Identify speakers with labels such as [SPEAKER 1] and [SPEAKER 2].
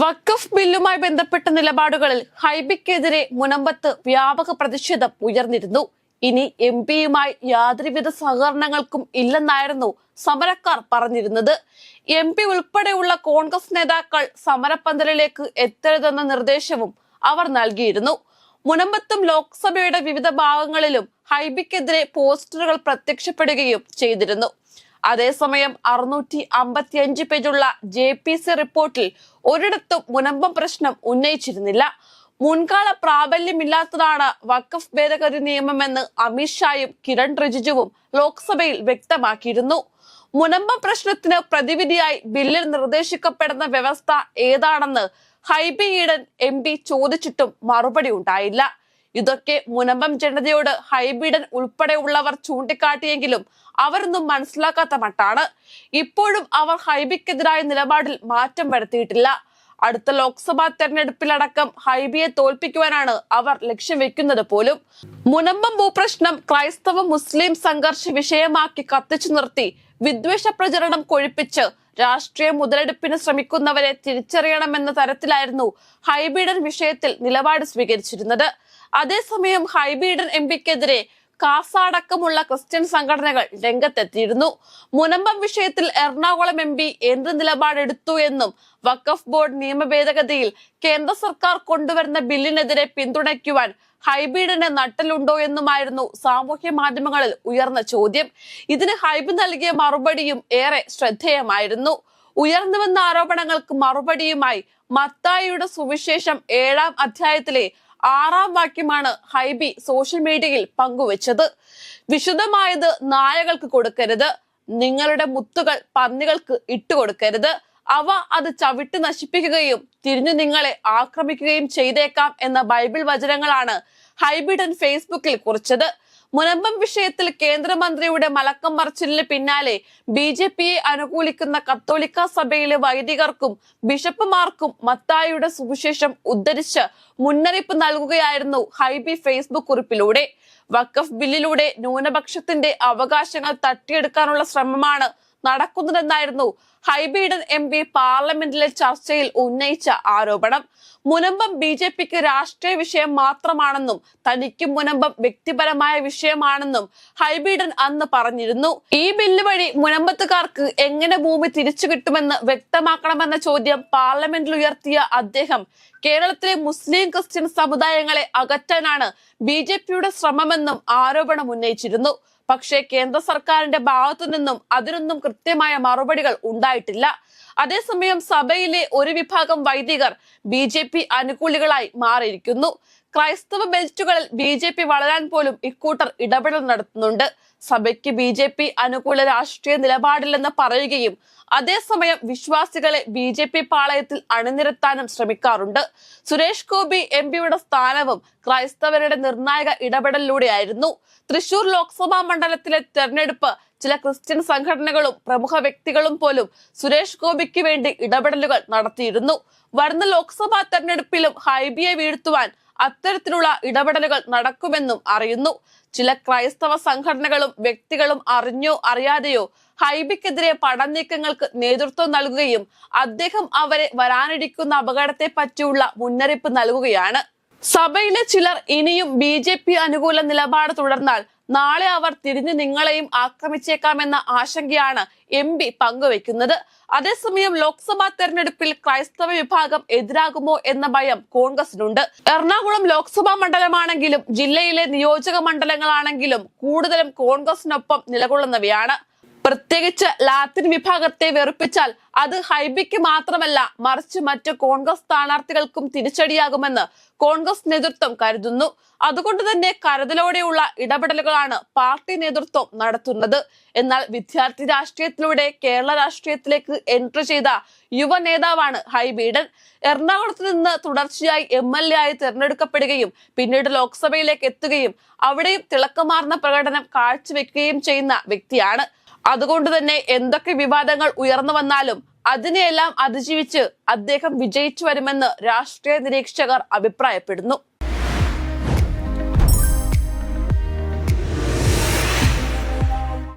[SPEAKER 1] വഖഫ് ബില്ലുമായി ബന്ധപ്പെട്ട നിലപാടുകളിൽ ഹൈബിക്കെതിരെ മുനമ്പത്ത് വ്യാപക പ്രതിഷേധം ഉയർന്നിരുന്നു. ഇനി എം പിയുമായി യാതൊരുവിധ സഹകരണങ്ങൾക്കും ഇല്ലെന്നായിരുന്നു സമരക്കാർ പറഞ്ഞിരുന്നത്. എം പി ഉൾപ്പെടെയുള്ള കോൺഗ്രസ് നേതാക്കൾ സമരപ്പന്തലിലേക്ക് എത്തരുതെന്ന നിർദ്ദേശവും അവർ നൽകിയിരുന്നു. മുനമ്പത്തും ലോക്സഭയുടെ വിവിധ ഭാഗങ്ങളിലും ഹൈബിക്കെതിരെ പോസ്റ്ററുകൾ പ്രത്യക്ഷപ്പെടുകയും ചെയ്തിരുന്നു. അതേസമയം അറുന്നൂറ്റി അമ്പത്തി അഞ്ച് പേജുള്ള ജെ പി സി റിപ്പോർട്ടിൽ ഒരിടത്തും മുനമ്പം പ്രശ്നം ഉന്നയിച്ചിരുന്നില്ല. മുൻകാല പ്രാബല്യമില്ലാത്തതാണ് വഖഫ് ഭേദഗതി നിയമമെന്ന് അമിത്ഷായും കിരൺ റിജിജുവും ലോക്സഭയിൽ വ്യക്തമാക്കിയിരുന്നു. മുനമ്പം പ്രശ്നത്തിന് പ്രതിവിധിയായി ബില്ലിൽ നിർദ്ദേശിക്കപ്പെടുന്ന വ്യവസ്ഥ ഏതാണെന്ന് ഹൈബി ഈഡൻ എം ചോദിച്ചിട്ടും മറുപടി ഉണ്ടായില്ല. ഇതൊക്കെ മുനമ്പം ജനതയോട് ഹൈബിഡൻ ഉൾപ്പെടെയുള്ളവർ ചൂണ്ടിക്കാട്ടിയെങ്കിലും അവരൊന്നും മനസ്സിലാക്കാത്ത മട്ടാണ്. ഇപ്പോഴും അവർ ഹൈബിക്കെതിരായ നിലപാടിൽ മാറ്റം വരുത്തിയിട്ടില്ല. അടുത്ത ലോക്സഭാ തെരഞ്ഞെടുപ്പിലടക്കം ഹൈബിയെ തോൽപ്പിക്കുവാനാണ് അവർ ലക്ഷ്യം വെക്കുന്നത് പോലും. മുനമ്പം ഭൂപ്രശ്നം ക്രൈസ്തവ മുസ്ലിം സംഘർഷ വിഷയമാക്കി കത്തിച്ചു നിർത്തി വിദ്വേഷ പ്രചരണം കൊഴിപ്പിച്ച് രാഷ്ട്രീയ മുതലെടുപ്പിന് ശ്രമിക്കുന്നവരെ തിരിച്ചറിയണമെന്ന തരത്തിലായിരുന്നു ഹൈബിഡൻ വിഷയത്തിൽ നിലപാട് സ്വീകരിച്ചിരുന്നത്. അതേസമയം ഹൈബീഡൻ എം പിക്കെതിരെ കാസ അടക്കമുള്ള ക്രിസ്ത്യൻ സംഘടനകൾ രംഗത്തെത്തിയിരുന്നു. മുനമ്പം വിഷയത്തിൽ എറണാകുളം എം പി എന്ത് നിലപാടെടുത്തു എന്നും വഖഫ് ബോർഡ് നിയമ ഭേദഗതിയിൽ കേന്ദ്ര സർക്കാർ കൊണ്ടുവരുന്ന ബില്ലിനെതിരെ പിന്തുണയ്ക്കുവാൻ ഹൈബീഡിന് നട്ടലുണ്ടോ എന്നുമായിരുന്നു സാമൂഹ്യ മാധ്യമങ്ങളിൽ ഉയർന്ന ചോദ്യം. ഇതിന് ഹൈബ് നൽകിയ മറുപടിയും ഏറെ ശ്രദ്ധേയമായിരുന്നു. ഉയർന്നുവന്ന ആരോപണങ്ങൾക്ക് മറുപടിയുമായി മത്തായിയുടെ സുവിശേഷം ഏഴാം അധ്യായത്തിലെ ആറാം വാക്യമാണ് ഹൈബി സോഷ്യൽ മീഡിയയിൽ പങ്കുവച്ചത്. വിശുദ്ധമായത് നായകൾക്ക് കൊടുക്കരുത് നിങ്ങളുടെ മുത്തുകൾ പന്നികൾക്ക് ഇട്ടുകൊടുക്കരുത് അവ അത് ചവിട്ടി നശിപ്പിക്കുകയും തിരിഞ്ഞു നിങ്ങളെ ആക്രമിക്കുകയും ചെയ്തേക്കാം എന്ന ബൈബിൾ വചനങ്ങളാണ് ഹൈബിഡൻ ഫേസ്ബുക്കിൽ കുറിച്ചത്. മുനമ്പം വിഷയത്തിൽ കേന്ദ്രമന്ത്രിയുടെ മലക്കം മറിച്ചിലിന് പിന്നാലെ ബി ജെ പിയെ അനുകൂലിക്കുന്ന കത്തോലിക്ക സഭയിലെ വൈദികർക്കും ബിഷപ്പുമാർക്കും മത്തായിയുടെ സുവിശേഷം ഉദ്ധരിച്ച് മുന്നറിയിപ്പ് നൽകുകയായിരുന്നു ഹൈബി ഫേസ്ബുക്ക് കുറിപ്പിലൂടെ. വഖഫ് ബില്ലിലൂടെ ന്യൂനപക്ഷത്തിന്റെ അവകാശങ്ങൾ തട്ടിയെടുക്കാനുള്ള ശ്രമമാണ് നടക്കുന്നതെന്നായിരുന്നു ഹൈബീഡൻ എം പി പാർലമെന്റിലെ ചർച്ചയിൽ ഉന്നയിച്ച ആരോപണം. മുനമ്പം ബി ജെ പിക്ക് രാഷ്ട്രീയ വിഷയം മാത്രമാണെന്നും തനിക്കും മുനമ്പം വ്യക്തിപരമായ വിഷയമാണെന്നും ഹൈബീഡൻ അന്ന് പറഞ്ഞിരുന്നു. ഈ ബില്ല് വഴി മുനമ്പത്തുകാർക്ക് എങ്ങനെ ഭൂമി തിരിച്ചു കിട്ടുമെന്ന് വ്യക്തമാക്കണമെന്ന ചോദ്യം പാർലമെന്റിൽ ഉയർത്തിയ അദ്ദേഹം. കേരളത്തിലെ മുസ്ലിം ക്രിസ്ത്യൻ സമുദായങ്ങളെ അകറ്റാനാണ് ബി ജെ പിയുടെ ശ്രമമെന്നും ആരോപണം ഉന്നയിച്ചിരുന്നു. പക്ഷേ കേന്ദ്ര സർക്കാരിന്റെ ഭാഗത്തു നിന്നും അതിനൊന്നും കൃത്യമായ മറുപടികൾ ഉണ്ടായിട്ടില്ല. അതേസമയം സഭയിലെ ഒരു വിഭാഗം വൈദികർ ബി ജെ പി അനുകൂലികളായി മാറിയിരിക്കുന്നു. ക്രൈസ്തവ ബെൽറ്റുകളിൽ ബി ജെ പി വളരാൻ പോലും ഇക്കൂട്ടർ ഇടപെടൽ നടത്തുന്നുണ്ട്. സഭയ്ക്ക് ബി ജെ പി അനുകൂല രാഷ്ട്രീയ നിലപാടില്ലെന്ന് പറയുകയും അതേസമയം വിശ്വാസികളെ ബി ജെ പി പാളയത്തിൽ അണിനിരത്താനും ശ്രമിക്കാറുണ്ട്. സുരേഷ് ഗോപി എം പിയുടെ സ്ഥാനവും ക്രൈസ്തവരുടെ നിർണായക ഇടപെടലിലൂടെയായിരുന്നു. തൃശൂർ ലോക്സഭാ മണ്ഡലത്തിലെ തെരഞ്ഞെടുപ്പ് ചില ക്രിസ്ത്യൻ സംഘടനകളും പ്രമുഖ വ്യക്തികളും പോലും സുരേഷ് ഗോപിക്ക് വേണ്ടി ഇടപെടലുകൾ നടത്തിയിരുന്നു. വരുന്ന ലോക്സഭാ തെരഞ്ഞെടുപ്പിലും ഹൈബിയെ വീഴ്ത്തുവാൻ അത്തരത്തിലുള്ള ഇടപെടലുകൾ നടക്കുമെന്നും അറിയുന്നു. ചില ക്രൈസ്തവ സംഘടനകളും വ്യക്തികളും അറിഞ്ഞോ അറിയാതെയോ ഹൈബിക്കെതിരെ പടനീക്കങ്ങൾക്ക് നേതൃത്വം നൽകുകയും അദ്ദേഹം അവരെ വരാനിരിക്കുന്ന അപകടത്തെ പറ്റിയുള്ള മുന്നറിയിപ്പ് നൽകുകയാണ്. സഭയിലെ ചിലർ ഇനിയും ബി ജെ പി അനുകൂല നിലപാട് തുടർന്നാൽ നാളെ അവർ തിരിഞ്ഞു നിങ്ങളെയും ആക്രമിച്ചേക്കാമെന്ന ആശങ്കയാണ് എം പി പങ്കുവെക്കുന്നത്. അതേസമയം ലോക്സഭാ തെരഞ്ഞെടുപ്പിൽ ക്രൈസ്തവ വിഭാഗം എതിരാകുമോ എന്ന ഭയം കോൺഗ്രസിനുണ്ട്. എറണാകുളം ലോക്സഭാ മണ്ഡലമാണെങ്കിലും ജില്ലയിലെ നിയോജക മണ്ഡലങ്ങളാണെങ്കിലും കൂടുതലും കോൺഗ്രസിനൊപ്പം നിലകൊള്ളുന്നവയാണ്. പ്രത്യേകിച്ച് ലാത്തിൻ വിഭാഗത്തെ വെറുപ്പിച്ചാൽ അത് ഹൈബിക്ക് മാത്രമല്ല മറിച്ച് മറ്റ് കോൺഗ്രസ് സ്ഥാനാർത്ഥികൾക്കും തിരിച്ചടിയാകുമെന്ന് കോൺഗ്രസ് നേതൃത്വം കരുതുന്നു. അതുകൊണ്ട് തന്നെ കരുതലോടെയുള്ള ഇടപെടലുകളാണ് പാർട്ടി നേതൃത്വം നടത്തുന്നത്. എന്നാൽ വിദ്യാർത്ഥി രാഷ്ട്രീയത്തിലൂടെ കേരള രാഷ്ട്രീയത്തിലേക്ക് എൻട്രി ചെയ്ത യുവ നേതാവാണ് ഹൈബീഡൻ എറണാകുളത്ത് നിന്ന് തുടർച്ചയായി എം എൽ എ ആയി തിരഞ്ഞെടുക്കപ്പെടുകയും പിന്നീട് ലോക്സഭയിലേക്ക് എത്തുകയും അവിടെയും തിളക്കമാർന്ന പ്രകടനം കാഴ്ചവെക്കുകയും ചെയ്യുന്ന വ്യക്തിയാണ്. അതുകൊണ്ട് തന്നെ എന്തൊക്കെ വിവാദങ്ങൾ ഉയർന്നു വന്നാലും അതിനെയെല്ലാം അതിജീവിച്ച് അദ്ദേഹം വിജയിച്ചു വരുമെന്ന് രാഷ്ട്രീയ നിരീക്ഷകർ അഭിപ്രായപ്പെടുന്നു.